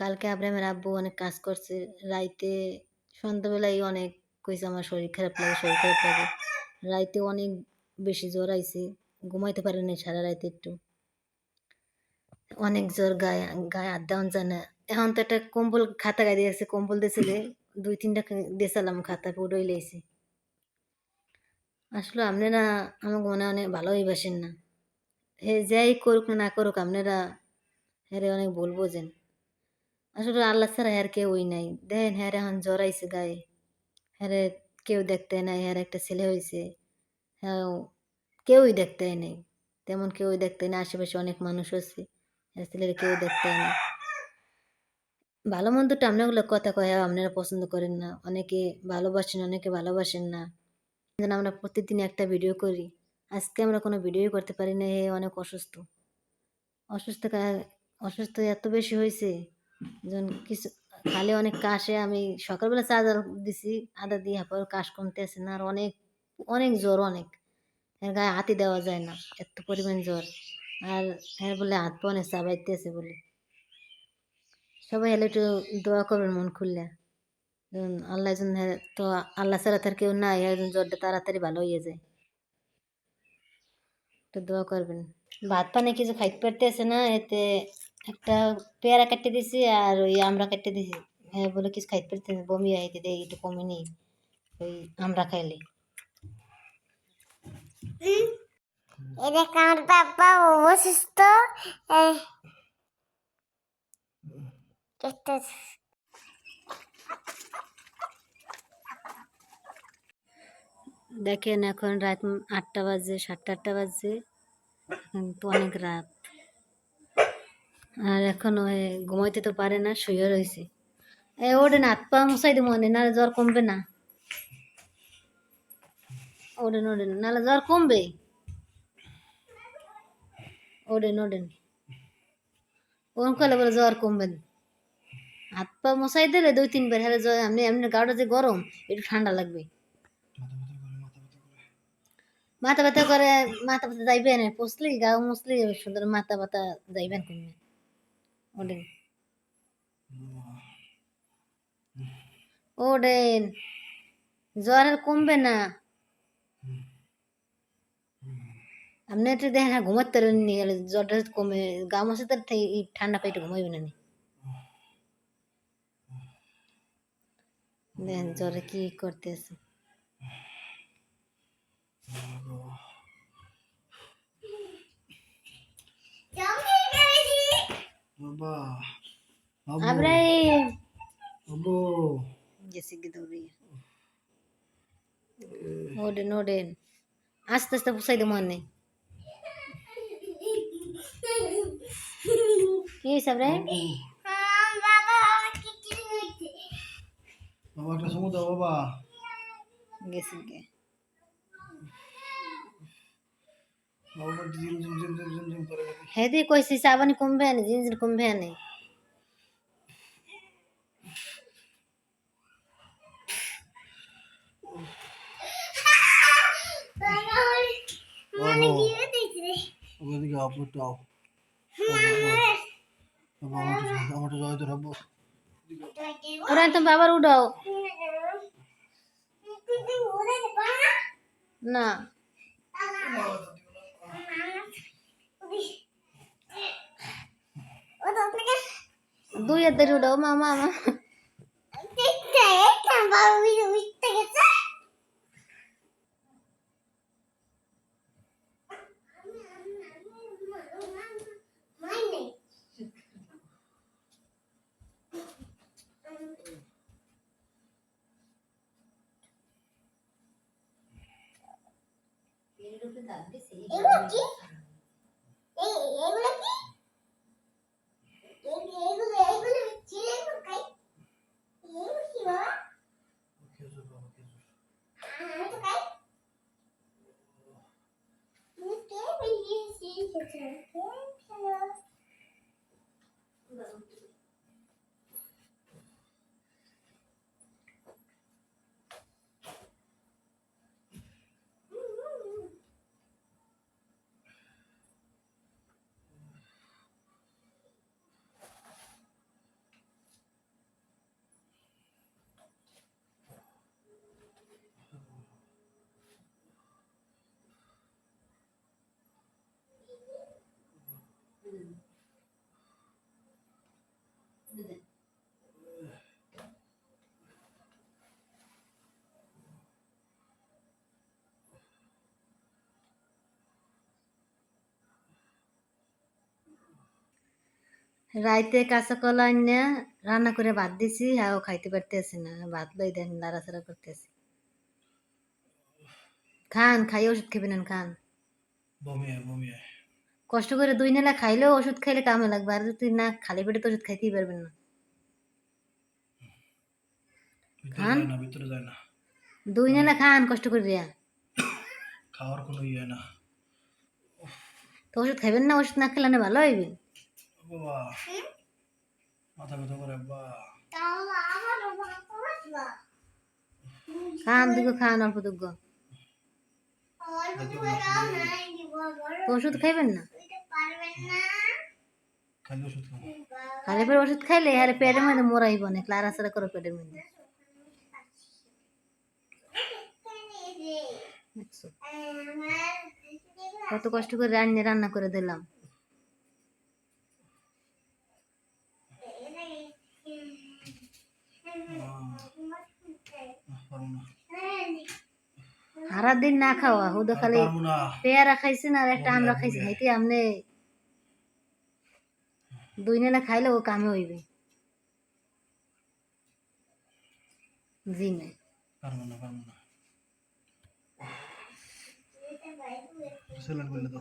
কালকে আব্রাহামের আব্বু অনেক কাজ করছে। রাইতে সন্ধ্যাবেলায় অনেক কইছে আমার শরীর খারাপ লাগে, শরীর খারাপ লাগে। রাইতে অনেক বেশি জ্বর আইছে, ঘুমাইতে পারে নাই সারা রাইতে একটু। অনেক জ্বর গায়ে গায়ে দেওয়ান যায় এখন তো একটা কম্বল খাতা গায়ে দিয়েছে কম্বল দিয়েছিলে, দুই তিনটা দিয়েছিলাম, খাতা পুরোই লেগেছে আসলে আপনারা আমাকে মনে অনেক ভালোই বাসেন না। হে যাই করুক না করুক, আপনারা হ্যারে অনেক বলব বোঝেন। আসলে আল্লাহ ছাড়া হ্যার কেউই নাই। দেখেন হ্যার এখন জ্বর আইছে গায়ে। হ্যারে কেউ দেখতে নাই, হ্যার একটা ছেলে হয়েছে হ্যাঁ কেউই দেখতে নেই। তেমন কেউই দেখতে না আশেপাশে অনেক মানুষ আছে। হ্যার ছেলের কেউ দেখতে না ভালো মন্দটা আপনাগুলো কথা কয় আপনারা পছন্দ করেন না। অনেকে ভালোবাসেন অনেকে ভালোবাসেন না। যেন আমরা প্রতিদিন একটা ভিডিও করি। আজকে আমরা কোনো ভিডিও করতে পারি না এ অনেক অসুস্থ। অসুস্থ অসুস্থ এত বেশি হয়েছে যেন কিছু, খালি অনেক কাশে আমি সকালবেলা চার্জার দিছি, আদা দিয়ে পর কাশ কমতে আসে না, আর অনেক অনেক জ্বর অনেক। এর গায়ে হাতি দেওয়া যায় না, এত পরিমাণ জ্বর। আর হ্যাঁ বলে হাত পা অনেক চাবাইতে আছে বলে। সবাই এলে একটু দোয়া করবেন মন খুললে। আল্লাহ হ্যাঁ তো আল্লাহ ছাড়া তার কেউ নাই একজন জ্বরটা তাড়াতাড়ি ভালো হয়ে যায়। একটু দোয়া করবেন। ভাত পানি কিছু খাইতে পারতেছে না, এতে একটা পেয়ারা কাটতে দিছি আর ওই আমরা কাটতে দিছি। হ্যাঁ বলে কিছু খাইতে পারতেছে বমি আইতে দেয় একটু কমে নেই ওই আমরা খাইলে। এটা আমার বাবা একটা দেখেন এখন রাত আটটা বাজে সাতটা আটটা বাজে এখন তো অনেক রাত। আর এখন ওই ঘুমাইতে তো পারে না শুয়ে রয়েছে এ ওঠে না, হাত পা মশাই দেবো না জ্বর কমবে না। ওঠেন ওঠেন নাহলে জ্বর কমবে। ওঠেন ওঠেন ওরকম করলে বলে জ্বর কমবে না। হাত পা মশাই দিলে দুই, তিনবার হলে জ্বর, এমনি এমনি গাড়িটা যে গরম, একটু ঠান্ডা লাগবে। মাথা ব্যথা করে, মাথা ব্যথা যাইবেন পুষলি গাও মুসলি সুন্দর মাথা ব্যথা যাইবেন কমে ওডেন। ওডেন। জ্বর আর কমবে না। আপনি একটু দেখেন হ্যাঁ ঘুমাতে পারেন নি জ্বরটা কমে। গা মশে তার ঠান্ডা পেটে ঘুমাইবে না নি দেখেন জ্বরে কি করতেছে। বাবা আমরা আব্বু গেছি কি দৌড়ি ওডেন ওডেন আস্তে আস্তে পুষাই দেবো মনে কি হিসাব রে বাবা আমাকে কি হয়েছে বাবা একটা সময় দাও বাবা গেছি গে হেদি কইছি সাবানি কমবে না জিনজিন কমবে না বাবা মনে দিয়ে দিয়েছে বাবা এদিকে আপু একটু আও বাবা আমার আমার তো রাখব ওরা তো বাবার উঠাও। না। দুই হাতের উঠাও মামা মা এগুলো কি এই এগুলো खेजूर बाबा खेजूर রাইতে কাঁচা কলা আনিয়া রান্না করে ভাত দিছি হ্যাঁ খাইতে পারতেছি না ভাত লই দেন লাড়াচাড়া করতেছি। খান খাই ওষুধ খেবেন খান। কষ্ট করে দুই নেলা খাইলেও ওষুধ খাইলে কামে লাগবে আর তুই না খালি পেটে তো ওষুধ খাইতেই পারবেন না। খান? দুই নেলা খান কষ্ট করে রিয়া। খাওয়ার কোনো ইয়ে না। তো ওষুধ খাইবেন না ওষুধ না খেলে না ভালো হইবে? বাবা। মাথা ব্যথা করে বা খান দুগো খান অল্প দুগো। ওষুধ খাইবেন না? খালি ওষুধ খালি পেটে ওষুধ খাইলে আর পেটের মধ্যে মোরাইব না লাড়াচাড়া করো পেটের মধ্যে। কত কষ্ট করে রান্না রান্না করে দিলাম পারব না সারা দিন না খাওয়া হুদো খালি পেয়ারা খাইছেন আর একটা আমরা খাইছি খাইতে আমনে দুই নেলা খাইলে ও কামে হইবে। জি না। পারব না পারব না। সেলেন করলে তো।